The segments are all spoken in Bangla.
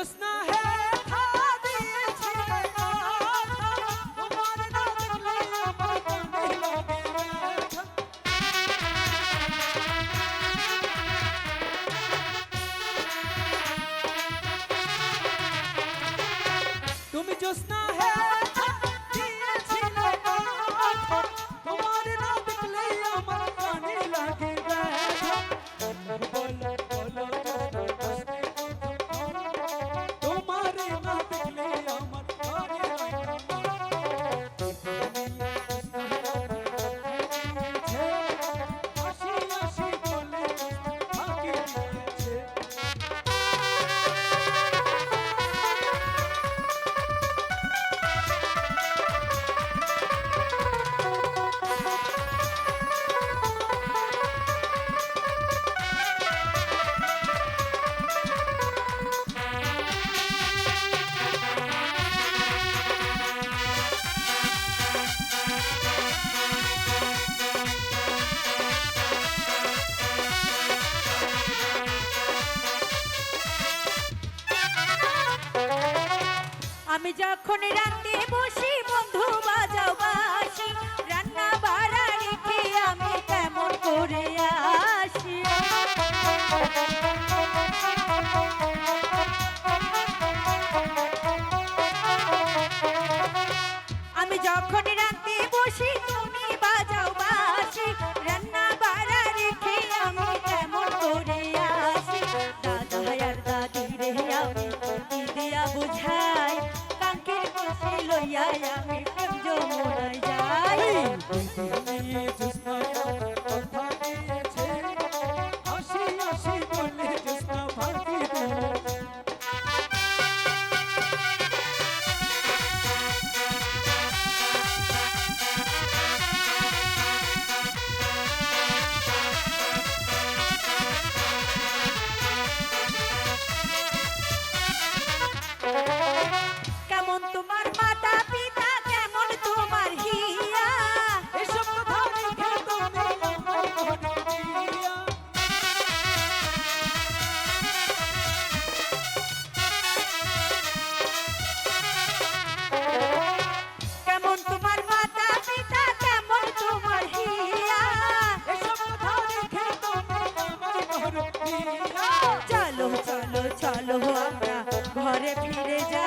জ্যোৎস্না হে তুমি জ্যোৎস্না হে আমি যখন রাতে বসি, বন্ধু বাজাও বাসি রান্না বাড়া রেখে আমি কেমন করে আসি? আমি যখন যাই আমি যমুনায় যাই চলো চলো চলো আমরা ঘরে ফিরে যাই।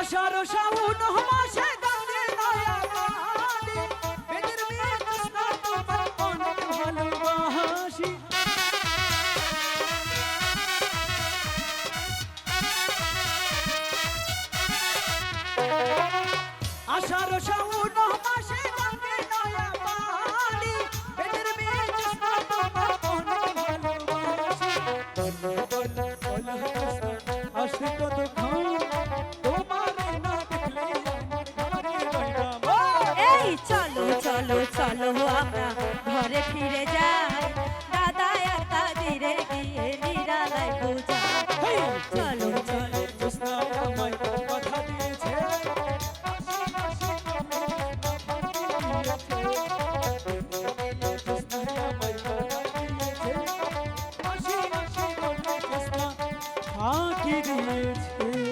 আষাঢ় শ্রাবণ মাসে গানে নয়া গানে। বেদের মেয়ে কৃষ্ণ তোমার অনেক ভালোবাসি। আষাঢ় শ্রাবণ মাসে চলো চলো চলো আমরা ঘরে ফিরে যাই। দাদা একা ধীরে গিয়ে নিরালায় পূজা চলো চলো। কথা দিয়েছে। দিয়েছে।